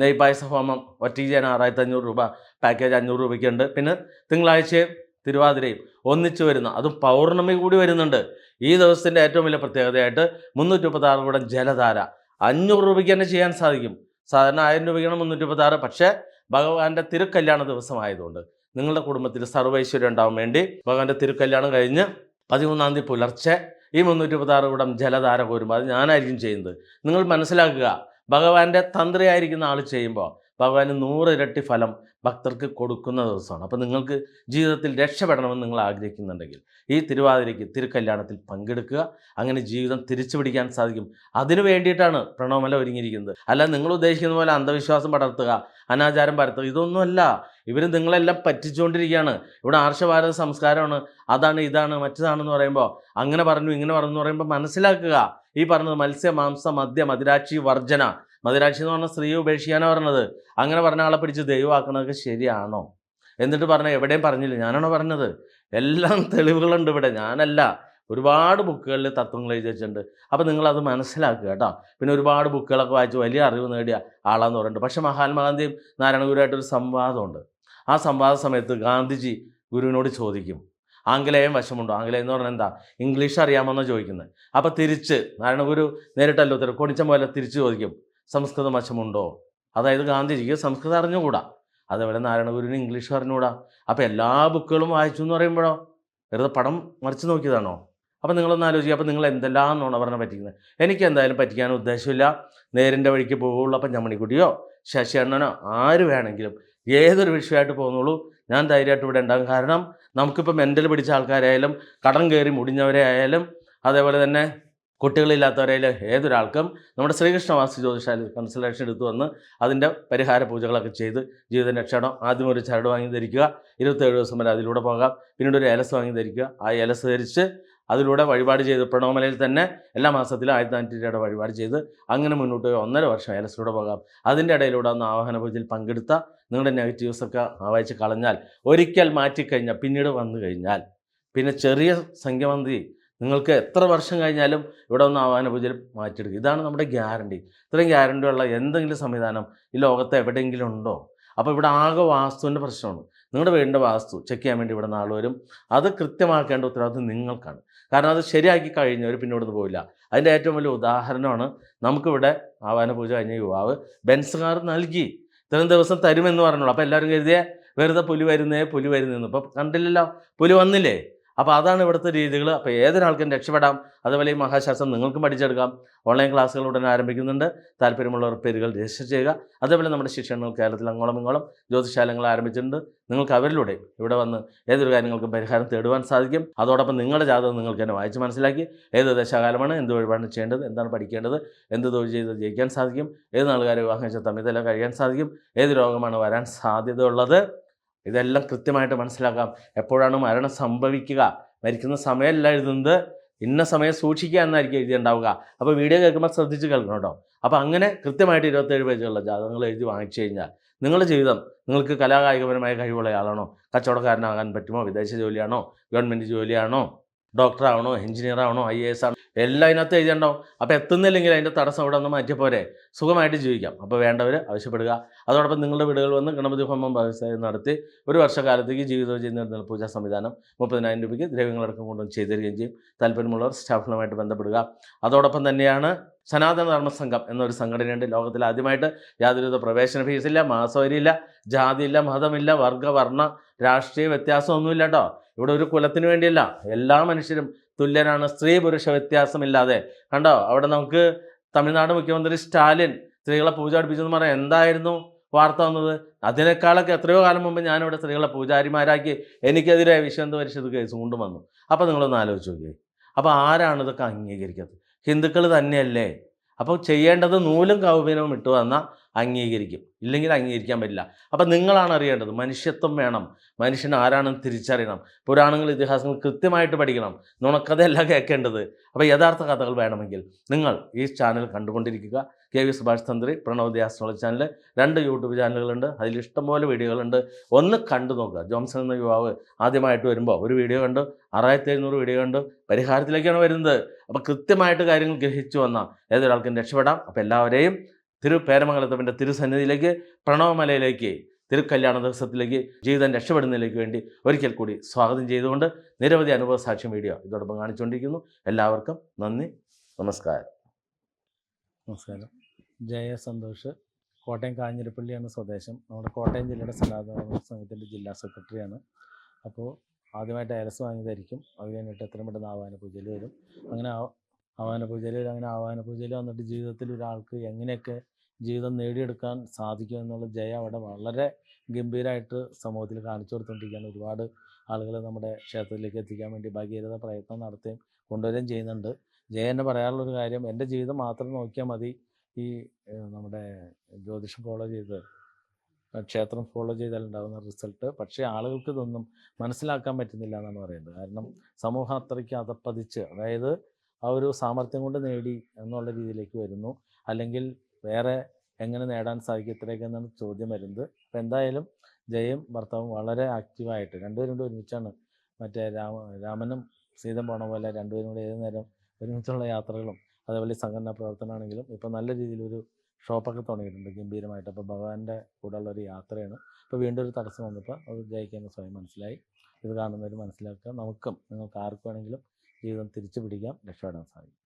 നെയ് പായസ ഹോമം ഒറ്റയ്ക്ക് ആറായിരത്തി അഞ്ഞൂറ് രൂപ പാക്കേജ് അഞ്ഞൂറ് രൂപയ്ക്കുണ്ട്. പിന്നെ തിങ്കളാഴ്ചയും തിരുവാതിരയും ഒന്നിച്ച് വരുന്ന അതും പൗർണമി കൂടി വരുന്നുണ്ട്. ഈ ദിവസത്തിന്റെ ഏറ്റവും വലിയ പ്രത്യേകതയായിട്ട് മുന്നൂറ്റി മുപ്പത്താറ് കൂടെ ജലധാര. അഞ്ഞൂറ് രൂപയ്ക്ക് തന്നെ ചെയ്യാൻ സാധിക്കും. സാധാരണ ആയിരം രൂപയ്ക്കാണ് മുന്നൂറ്റി മുപ്പത്താറ് പക്ഷേ ഭഗവാന്റെ തിരുക്കല്യാണ ദിവസമായതുകൊണ്ട് നിങ്ങളുടെ കുടുംബത്തിൽ സർവൈശ്വര്യം ഉണ്ടാവാൻ വേണ്ടി ഭഗവാന്റെ തിരുക്കല്യാണം കഴിഞ്ഞ് പതിമൂന്നാം തീയതി പുലർച്ചെ ഈ മുന്നൂറ്റി മുപ്പത്താറ് കൂടം ജലധാര കോരുമ്പോൾ അത് ഞാനായിരിക്കും ചെയ്യുന്നത്. നിങ്ങൾ മനസ്സിലാക്കുക ഭഗവാന്റെ തന്ത്രിയായിരിക്കുന്ന ആൾ ചെയ്യുമ്പോൾ ഭഗവാൻ നൂറ് ഇരട്ടി ഫലം ഭക്തർക്ക് കൊടുക്കുന്ന ദിവസമാണ്. അപ്പോൾ നിങ്ങൾക്ക് ജീവിതത്തിൽ രക്ഷപ്പെടണമെന്ന് നിങ്ങൾ ആഗ്രഹിക്കുന്നുണ്ടെങ്കിൽ ഈ തിരുവാതിരയ്ക്ക് തിരുക്കല്യാണത്തിൽ പങ്കെടുക്കുക. അങ്ങനെ ജീവിതം തിരിച്ചു പിടിക്കാൻ സാധിക്കും. അതിനു വേണ്ടിയിട്ടാണ് പ്രണവമല ഒരുങ്ങിയിരിക്കുന്നത്. അല്ല നിങ്ങൾ ഉദ്ദേശിക്കുന്ന പോലെ അന്ധവിശ്വാസം പടർത്തുക അനാചാരം പരത്തുക ഇതൊന്നുമല്ല. ഇവർ നിങ്ങളെല്ലാം പറ്റിച്ചുകൊണ്ടിരിക്കുകയാണ്. ഇവിടെ ആർഷഭാരത സംസ്കാരമാണ്. അതാണ് ഇതാണ് മറ്റതാണെന്ന് പറയുമ്പോൾ അങ്ങനെ പറഞ്ഞു ഇങ്ങനെ പറഞ്ഞു എന്ന് പറയുമ്പോൾ മനസ്സിലാക്കുക. ഈ പറഞ്ഞത് മത്സ്യ മാംസ മദ്യ മദിരാക്ഷി വർജന. മദിരാക്ഷി എന്ന് പറഞ്ഞാൽ സ്ത്രീയെ ഉപേക്ഷിക്കാനാണ് പറഞ്ഞത്. അങ്ങനെ പറഞ്ഞ ആളെ പിടിച്ച് ദൈവമാക്കണതൊക്കെ ശരിയാണോ? എന്നിട്ട് പറഞ്ഞ എവിടെയും പറഞ്ഞില്ല. ഞാനാണോ പറഞ്ഞത്? എല്ലാം തെളിവുകളുണ്ട് ഇവിടെ. ഞാനല്ല. ഒരുപാട് ബുക്കുകളിൽ തത്വങ്ങൾ എഴുതി വെച്ചിട്ടുണ്ട്. അപ്പോൾ നിങ്ങളത് മനസ്സിലാക്കുക കേട്ടോ. പിന്നെ ഒരുപാട് ബുക്കുകളൊക്കെ വായിച്ച് വലിയ അറിവ് നേടിയ ആളാന്ന് പറയുന്നുണ്ട്. പക്ഷേ മഹാത്മാഗാന്ധിയും നാരായണഗുരുവായിട്ടൊരു സംവാദമുണ്ട്. ആ സംവാദ സമയത്ത് ഗാന്ധിജി ഗുരുവിനോട് ചോദിക്കും. ആംഗലേയം വശമുണ്ടോ? ആംഗലേയം എന്ന് പറഞ്ഞാൽ എന്താ? ഇംഗ്ലീഷ് അറിയാമെന്നോ ചോദിക്കുന്നത്. അപ്പോൾ തിരിച്ച് നാരായണഗുരു നേരിട്ടല്ലോ തരും കൊടിച്ച പോലെ തിരിച്ച് ചോദിക്കും സംസ്കൃതം വശമുണ്ടോ? അതായത് ഗാന്ധിജിക്ക് സംസ്കൃതം അറിഞ്ഞുകൂടാ. അതേപോലെ നാരായണഗുരുവിന് ഇംഗ്ലീഷ് അറിഞ്ഞുകൂടാ. അപ്പോൾ എല്ലാ ബുക്കുകളും വായിച്ചു എന്ന് പറയുമ്പോഴോ? വെറുതെ പടം മറിച്ച് നോക്കിയതാണോ? അപ്പോൾ നിങ്ങളൊന്ന് ആലോചിക്കുക അപ്പോൾ നിങ്ങൾ എന്തെല്ലാം നുണ പറഞ്ഞാൽ പറ്റിക്കുന്നത് എനിക്ക് എന്തായാലും പറ്റിക്കാൻ ഉദ്ദേശമില്ല. നേരിന്റെ വഴിക്ക് പോകുള്ളൂ അപ്പം ഞമ്മണിക്കുട്ടിയോ ശശി അണ്ണനോ ആര് വേണമെങ്കിലും ഏതൊരു വിഷയമായിട്ട് പോകുന്നുള്ളൂ. ഞാൻ ധൈര്യമായിട്ട് ഇവിടെ ഉണ്ടാകും. കാരണം നമുക്കിപ്പോൾ മെന്റൽ പിടിച്ച ആൾക്കാരായാലും കടം കയറി മുടിഞ്ഞവരെ ആയാലും അതേപോലെ തന്നെ കുട്ടികളില്ലാത്തവരായാലും ഏതൊരാൾക്കും നമ്മുടെ ശ്രീകൃഷ്ണവാസി ജ്യോതിഷാലയിൽ കൺസൾട്ടേഷൻ എടുത്തു വന്ന് അതിന്റെ പരിഹാര പൂജകളൊക്കെ ചെയ്ത് ജീവിത രക്ഷണം ആദ്യം ഒരു ചരട് വാങ്ങി ധരിക്കുക. ഇരുപത്തേഴ് ദിവസം വരെ അതിലൂടെ പോകാം. പിന്നീട് ഒരു ഏലസ് വാങ്ങി ധരിക്കുക. ആ ഏലസ് ധരിച്ച് അതിലൂടെ വഴിപാട് ചെയ്ത് പ്രണവമലയിൽ തന്നെ എല്ലാ മാസത്തിലും ആയിരത്തി നാനൂറ്റി രൂപയുടെ വഴിപാട് ചെയ്ത് അങ്ങനെ മുന്നോട്ട് ഒന്നര വർഷം ഏലസിലൂടെ പോകാം. അതിന്റെ ഇടയിലൂടെ ഒന്ന് ആവാഹന പൂജയിൽ പങ്കെടുത്ത നിങ്ങളുടെ നെഗറ്റീവ്സ് ഒക്കെ വായിച്ച് കളഞ്ഞാൽ ഒരിക്കൽ മാറ്റിക്കഴിഞ്ഞാൽ പിന്നീട് വന്നു കഴിഞ്ഞാൽ പിന്നെ ചെറിയ സംഖ്യ മന്ത്രി നിങ്ങൾക്ക് എത്ര വർഷം കഴിഞ്ഞാലും ഇവിടെ ഒന്ന് ആവാന പൂജയിൽ മാറ്റിയെടുക്കുക ഇതാണ് നമ്മുടെ ഗ്യാരണ്ടി. ഇത്രയും ഗ്യാരണ്ടിയുള്ള എന്തെങ്കിലും സംവിധാനം ഈ ലോകത്ത് എവിടെയെങ്കിലും ഉണ്ടോ? അപ്പോൾ ഇവിടെ ആകെ വാസ്തുവിന്റെ പ്രശ്നമാണ്. നിങ്ങളുടെ വീടിന്റെ വാസ്തു ചെക്ക് ചെയ്യാൻ വേണ്ടി ഇവിടെ നാൾ വരും. അത് കൃത്യമാക്കേണ്ട ഉത്തരവാദിത്വം നിങ്ങൾക്കാണ്. കാരണം അത് ശരിയാക്കി കഴിഞ്ഞവർ പിന്നെ ഇവിടുന്ന് പോവില്ല. അതിന്റെ ഏറ്റവും വലിയ ഉദാഹരണമാണ് നമുക്കിവിടെ ആവാന പൂജ കഴിഞ്ഞ യുവാവ് ബെൻസ് കാർ നൽകി. ഇത്രയും ദിവസം തരുമെന്ന് പറഞ്ഞോളൂ. അപ്പോൾ എല്ലാവരും കരുതിയേ വെറുതെ പുലി വരുന്നേ പുലി വരുന്നേന്ന്. ഇപ്പം കണ്ടില്ലല്ലോ പുലി വന്നില്ലേ? അപ്പോൾ അതാണ് ഇവിടുത്തെ രീതികൾ അപ്പോൾ ഏതൊരാൾക്കും രക്ഷപ്പെടാം. അതുപോലെ ഈ മഹാശാസ്ത്രം നിങ്ങൾക്കും പഠിച്ചെടുക്കാം. ഓൺലൈൻ ക്ലാസ്സുകൾ ഉടൻ ആരംഭിക്കുന്നുണ്ട്. താല്പര്യമുള്ളവർ പേരുകൾ രജിസ്റ്റർ ചെയ്യുക. അതേപോലെ നമ്മുടെ ശിക്ഷണങ്ങൾ കേരളത്തിൽ അങ്ങോളം ഇങ്ങോളം ജ്യോതിശാലങ്ങൾ ആരംഭിച്ചിട്ടുണ്ട്. നിങ്ങൾക്ക് അവരിലൂടെ ഇവിടെ വന്ന് ഏതൊരു കാര്യങ്ങൾക്കും പരിഹാരം തേടുവാൻ സാധിക്കും. അതോടൊപ്പം നിങ്ങളുടെ ജാതകം നിങ്ങൾക്ക് തന്നെ വായിച്ച് മനസ്സിലാക്കി ഏത് ദശാകാലമാണ് എന്ത് വഴിപാടാണ് ചെയ്യേണ്ടത് എന്താണ് പഠിക്കേണ്ടത് എന്ത് തൊഴിൽ ചെയ്ത് ജയിക്കാൻ സാധിക്കും ഏത് നാളുകാരെ വിവാഹം വെച്ച തമ്മിൽ കഴിയാൻ സാധിക്കും ഏത് രോഗമാണ് വരാൻ സാധ്യതയുള്ളത് ഇതെല്ലാം കൃത്യമായിട്ട് മനസ്സിലാക്കാം. എപ്പോഴാണ് മരണം സംഭവിക്കുക? മരിക്കുന്ന സമയമല്ല എഴുതുന്നത്. ഇന്ന സമയം സൂക്ഷിക്കുക എന്നായിരിക്കും എഴുതിയുണ്ടാവുക അപ്പോൾ വീഡിയോ കേൾക്കുമ്പോൾ ശ്രദ്ധിച്ച് കേൾക്കണം കേട്ടോ. അപ്പോൾ അങ്ങനെ കൃത്യമായിട്ട് ഇരുപത്തേഴ് പേജുള്ള ജാതകങ്ങൾ എഴുതി വാങ്ങിച്ചു കഴിഞ്ഞാൽ നിങ്ങളുടെ ജീവിതം നിങ്ങൾക്ക് കലാകായികപരമായ കഴിവുള്ള ആളാണോ? കച്ചവടക്കാരനാകാൻ പറ്റുമോ? വിദേശ ജോലിയാണോ? ഗവൺമെന്റ് ജോലിയാണോ? ഡോക്ടറാവണോ? എഞ്ചിനീയർ ആവണോ ഐ എ എസ് ആണോ? എല്ലാം അതിനകത്ത് എഴുതിയിട്ടുണ്ടാവും. അപ്പോൾ എത്തുന്നില്ലെങ്കിൽ അതിന്റെ തടസ്സം അവിടെ ഒന്ന് പോരെ. സുഖമായിട്ട് ജീവിക്കാം. അപ്പോൾ വേണ്ടവർ ആവശ്യപ്പെടുക. അതോടൊപ്പം നിങ്ങളുടെ വീടുകൾ വന്ന് ഗണപതി ഹോമം നടത്തി ഒരു വർഷക്കാലത്തേക്ക് ജീവിതം ചെയ്യുന്ന പൂജാ സംവിധാനം മുപ്പതിനായിരം രൂപയ്ക്ക് ദ്രവ്യങ്ങളടക്കം കൊണ്ടുവന്ന് ചെയ്തു തരികയും ചെയ്യും. താല്പര്യമുള്ളവർ സ്റ്റാഫുകളുമായിട്ട് ബന്ധപ്പെടുക. അതോടൊപ്പം തന്നെയാണ് സനാതന ധർമ്മ സംഘം എന്നൊരു സംഘടനയുണ്ട്. ലോകത്തിൽ ആദ്യമായിട്ട് യാതൊരുവിധ പ്രവേശന ഫീസില്ല മാസവരിയില്ല ജാതിയില്ല മതമില്ല വർഗ വർണ രാഷ്ട്രീയ വ്യത്യാസമൊന്നുമില്ല കേട്ടോ. ഇവിടെ ഒരു കുലത്തിന് വേണ്ടിയല്ല. എല്ലാ മനുഷ്യരും തുല്യരാണ് സ്ത്രീ പുരുഷ വ്യത്യാസമില്ലാതെ. കണ്ടോ? അവിടെ നമുക്ക് തമിഴ്നാട് മുഖ്യമന്ത്രി സ്റ്റാലിൻ സ്ത്രീകളെ പൂജ അടുപ്പിച്ചെന്ന് പറയാം. എന്തായിരുന്നു വാർത്ത വന്നത്? അതിനേക്കാളൊക്കെ എത്രയോ കാലം മുമ്പ് ഞാനിവിടെ സ്ത്രീകളെ പൂജാരിമാരാക്കി എനിക്കെതിരെ വിശ്വന്ത പരിഷത്ത് കേസ് കൊണ്ടുവന്നു അപ്പോൾ നിങ്ങളൊന്ന് ആലോചിച്ച് നോക്കിയേ. അപ്പോൾ ആരാണ് ഇതൊക്കെ അംഗീകരിക്കുന്നത് ഹിന്ദുക്കൾ തന്നെയല്ലേ? അപ്പോൾ ചെയ്യേണ്ടത് നൂലും കൗപീനവും ഇട്ടു വന്നാൽ അംഗീകരിക്കും. ഇല്ലെങ്കിൽ അംഗീകരിക്കാൻ പറ്റില്ല. അപ്പം നിങ്ങളാണ് അറിയേണ്ടത് മനുഷ്യത്വം വേണം. മനുഷ്യൻ ആരാണെന്ന് തിരിച്ചറിയണം. പുരാണങ്ങൾ ഇതിഹാസങ്ങൾ കൃത്യമായിട്ട് പഠിക്കണം. നുണക്കഥയല്ല കേൾക്കേണ്ടത് അപ്പോൾ യഥാർത്ഥ കഥകൾ വേണമെങ്കിൽ നിങ്ങൾ ഈ channel കണ്ടുകൊണ്ടിരിക്കുക. K V Subhash Thantri Pranav astrology channel രണ്ട് യൂട്യൂബ് ചാനലുകളുണ്ട്. അതിൽ ഇഷ്ടംപോലെ വീഡിയോകളുണ്ട്. ഒന്ന് കണ്ടു നോക്കുക. ജോംസൺ എന്ന യുവാവ് ആദ്യമായിട്ട് വരുമ്പോൾ ഒരു വീഡിയോ കണ്ടു. ആറായിരത്തി എഴുന്നൂറ് വീഡിയോ കണ്ട്. പരിഹാരത്തിലേക്കാണ് വരുന്നത്. അപ്പോൾ കൃത്യമായിട്ട് കാര്യങ്ങൾ ഗ്രഹിച്ചു വന്നാൽ ഏതൊരാൾക്കും രക്ഷപ്പെടാം. അപ്പോൾ എല്ലാവരെയും തിരു പേരമംഗലത്തപ്പന്റെ തിരുസന്നിധിയിലേക്ക് പ്രണവമലയിലേക്ക് തിരുക്കല്യാണ ദിവസത്തിലേക്ക് ജീവിതം രക്ഷപ്പെടുന്നതിലേക്ക് വേണ്ടി ഒരിക്കൽ കൂടി സ്വാഗതം ചെയ്തുകൊണ്ട് നിരവധി അനുഭവ സാക്ഷ്യം വീഡിയോ ഇതോടൊപ്പം കാണിച്ചുകൊണ്ടിരിക്കുന്നു. എല്ലാവർക്കും നന്ദി. നമസ്കാരം. നമസ്കാരം. ജയ സന്തോഷ് കോട്ടയം കാഞ്ഞിരപ്പള്ളി എന്ന സ്വദേശം. നമ്മുടെ കോട്ടയം ജില്ലയുടെ സനാതന സംഘത്തിന്റെ ജില്ലാ സെക്രട്ടറിയാണ്. അപ്പോൾ ആദ്യമായിട്ട് അയലസ് വാങ്ങിയതായിരിക്കും. അത് കഴിഞ്ഞിട്ട് എത്രയും പെട്ടെന്ന് ആവാന പൂജയിൽ വരും. അങ്ങനെ ആവാന പൂജയിൽ അങ്ങനെ ആവാന പൂജയിൽ വന്നിട്ട് ജീവിതത്തിൽ ഒരാൾക്ക് എങ്ങനെയൊക്കെ ജീവിതം നേടിയെടുക്കാൻ സാധിക്കും എന്നുള്ള ജയ അവിടെ വളരെ ഗംഭീരമായിട്ട് സമൂഹത്തിൽ കാണിച്ചു കൊടുത്തുകൊണ്ടിരിക്കുകയാണ് ഒരുപാട് ആളുകൾ നമ്മുടെ ക്ഷേത്രത്തിലേക്ക് എത്തിക്കാൻ വേണ്ടി ഭഗീരഥ പ്രയത്നം നടത്തുകയും കൊണ്ടുവരികയും ചെയ്യുന്നുണ്ട്. ജയ എന്നെ പറയാനുള്ളൊരു കാര്യം എന്റെ ജീവിതം മാത്രം നോക്കിയാൽ മതി. ഈ നമ്മുടെ ജ്യോതിഷം ഫോളോ ചെയ്ത് ക്ഷേത്രം ഫോളോ ചെയ്താൽ ഉണ്ടാകുന്ന റിസൾട്ട് പക്ഷേ ആളുകൾക്ക് ഇതൊന്നും മനസ്സിലാക്കാൻ പറ്റുന്നില്ല എന്നാണ് പറയുന്നത്. കാരണം സമൂഹം അത്രയ്ക്ക് അതപ്പതിച്ച് അതായത് ആ ഒരു സാമർഥ്യം കൊണ്ട് നേടി എന്നുള്ള രീതിയിലേക്ക് വരുന്നു. അല്ലെങ്കിൽ വേറെ എങ്ങനെ നേടാൻ സാധിക്കും ഇത്രയൊക്കെ എന്നാണ് ചോദ്യം വരുന്നത്. അപ്പോൾ എന്തായാലും ജയം ഭർത്താവും വളരെ ആക്റ്റീവായിട്ട് രണ്ടുപേരും കൂടി ഒരുമിച്ചാണ് മറ്റേ രാമ രാമനും സീതം പോണ പോലെ രണ്ടുപേരും കൂടി ഏത് നേരം ഒരുമിച്ചുള്ള യാത്രകളും അതേപോലെ സംഘടനാ പ്രവർത്തനമാണെങ്കിലും ഇപ്പോൾ നല്ല രീതിയിലൊരു ഷോപ്പൊക്കെ തുടങ്ങിയിട്ടുണ്ട് ഗംഭീരമായിട്ട്. അപ്പോൾ ഭഗവാന്റെ കൂടെയുള്ള ഒരു യാത്രയാണ്. ഇപ്പോൾ വീണ്ടും ഒരു തടസ്സം വന്നപ്പോൾ അത് ജയിക്കാൻ സ്വയം മനസ്സിലായി. ഇത് കാണുന്നവർ മനസ്സിലാക്കുക. നമുക്കും നിങ്ങൾക്ക് ആർക്ക് വേണമെങ്കിലും ജീവിതം തിരിച്ചു പിടിക്കാം രക്ഷപ്പെടാൻ സാധിക്കും.